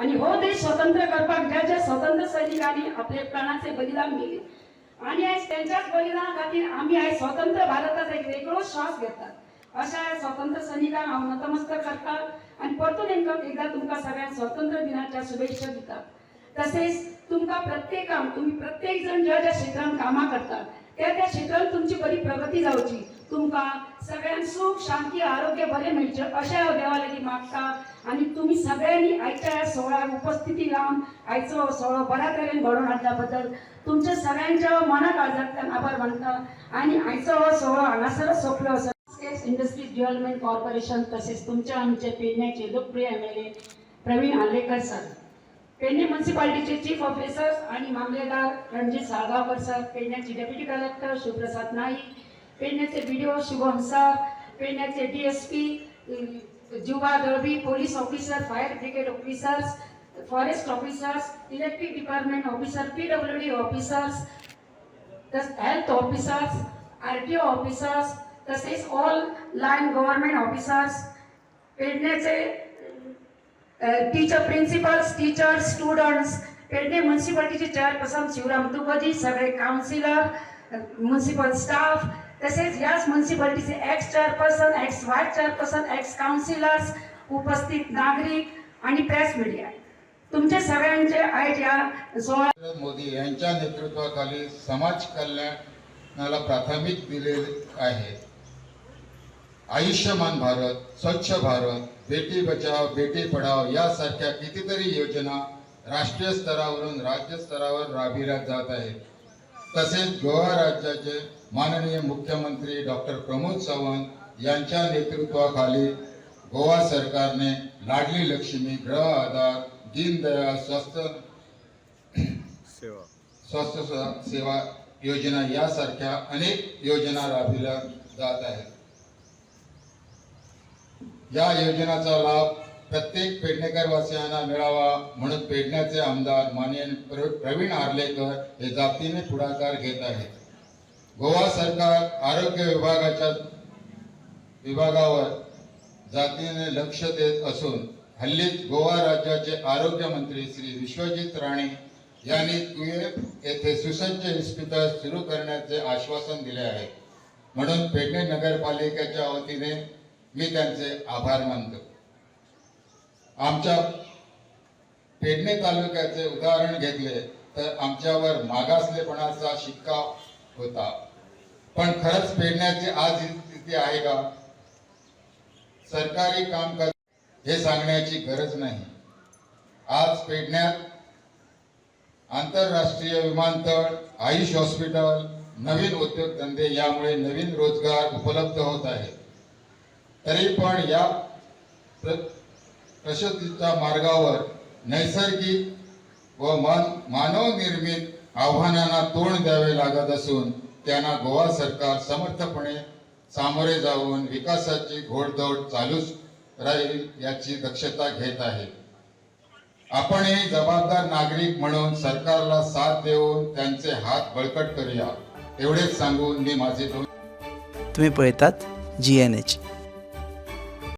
आणि हो देश स्वतंत्र करपाक ज्या ज्या स्वतंत्र सैनिकांनी आपले प्राणाचे बलिदान दिले. आणि आज त्यांच्याच बलिदाना खातीर आम्ही आज स्वतंत्र भारताचा एक वेगळो श्वास घेतात. अशा या स्वतंत्र सैनिकांक हांव नतमस्तक करता आणि परतून एकदा एकदा तुमकां सगळ्यांक स्वातंत्र्य दिनाच्या शुभेच्छा दितात. तसेच तुमकां काम तुम्ही प्रत्येक जण ज्या ज्या क्षेत्रांत कामां करतात त्या त्या क्षेत्रांत तुमची बरी प्रगती जावची. तुमकां सगळ्यांक सुख शांती आरोग्य बरें मेळचें अशें हांव देवा लागीं मागता. आनी तुमी सगळ्यांनी आयच्या ह्या उपस्थिती लावन आयचो हो सोहळो बऱ्या तरेन घडोवन हाडल्या बद्दल तुमच्या सगळ्यांच्या मना काळजांतल्यान आभार मानता. आनी आयचो हो सोहळो हांगासरच सोंपलो असो इंडस्ट्रीज डेव्हलपमेंट कॉर्पोरेशन तसेच तुमच्या आमचे पेडण्याचे लोकप्रिय M L A Pravin Alekar sir. Pedne म्युन्सिपाल्टीचे chief officers आणि मामलेदार रणजित साळगावकर सर. पेडण्याचे deputy collector Shivprasad Naik पेडण्याचे B D O Shubham sir पेडण्याचे D S P Juba Dalvi police officer fire brigade officers forest officers electric department officer P W D officers तस health officers R T O officers तसेच all line government officers पेडण्याचे teacher principals teachers students Pedne म्युन्सिपाल्टीचे chairperson Shivram Tupji सगळे councillor municipal staff तसेच याच म्युन्सिपाल्टीचे ex chairperson ex vice chairperson ex councillors उपस्थित नागरिक आणि press media तुमचे सगळ्यांचे आहेत या सोहळ्या मोदी यांच्या नेतृत्वाखाली समाज कल्याणाला प्राथमिक दिले आहे. आयुष्यमान भारत स्वच्छ भारत बेटी बचाव बेटी पढाव यासारख्या कितीतरी योजना राष्ट्रीय स्तरावरून राज्य स्तरावर राबविल्या जात आहेत. तसेच गोवा राज्याचे माननीय मुख्यमंत्री डॉक्टर प्रमोद सावंत यांच्या नेतृत्वाखाली गोवा सरकारने लाडली लक्ष्मी गृह आधार दीनदयाळ स्वस्थ सेवा. स्वास्थ स- सेवा योजना यासारख्या अनेक योजना राबविल्या जात आहेत. या योजनाचा लाभ प्रत्येक पेडणेकर वासियांना मिळावा म्हणून पेडण्याचे आमदार मान्य प्रवीण आर्लेकर हे जातीने पुढाकार घेत आहेत. गोवा सरकार आरोग्य विभागाच्या विभागावर जातीने लक्ष देत असून हल्लीच गोवा राज्याचे आरोग्य मंत्री श्री विश्वजित राणे यांनी तुये येथे सुसज्ज इस्पितळ सुरू करण्याचे आश्वासन दिले आहे. म्हणून पेडणे नगरपालिकेच्या वतीने मी त्यांचे आभार मानतो. आमच्या पेडणे तालुक्याचे उदाहरण घेतले तर आमच्यावर मागासलेपणाचा शिक्का होता. पण खरंच पेडण्याची आज स्थिती आहे का? सरकारी कामकाज हे सांगण्याची गरज नाही. आज पेडण्यात आंतरराष्ट्रीय विमानतळ आयुष हॉस्पिटल नवीन उद्योगधंदे यामुळे नवीन रोजगार उपलब्ध होत आहेत तरी पण या प्र प्रशस्तीच्या मार्गावर नैसर्गिक व मन मानवनिर्मित आव्हानांना तोंड द्यावे लागत असून त्यांना गोवा सरकार समर्थपणे सामोरे जाऊन विकासाची घोडदौड चालूच राहील याची दक्षता घेत आहे. आपणही जबाबदार नागरिक म्हणून सरकारला साथ देऊन त्यांचे हात बळकट करूया. एवढेच सांगून मी माझे दोन तुम्ही पळतात जी एन एच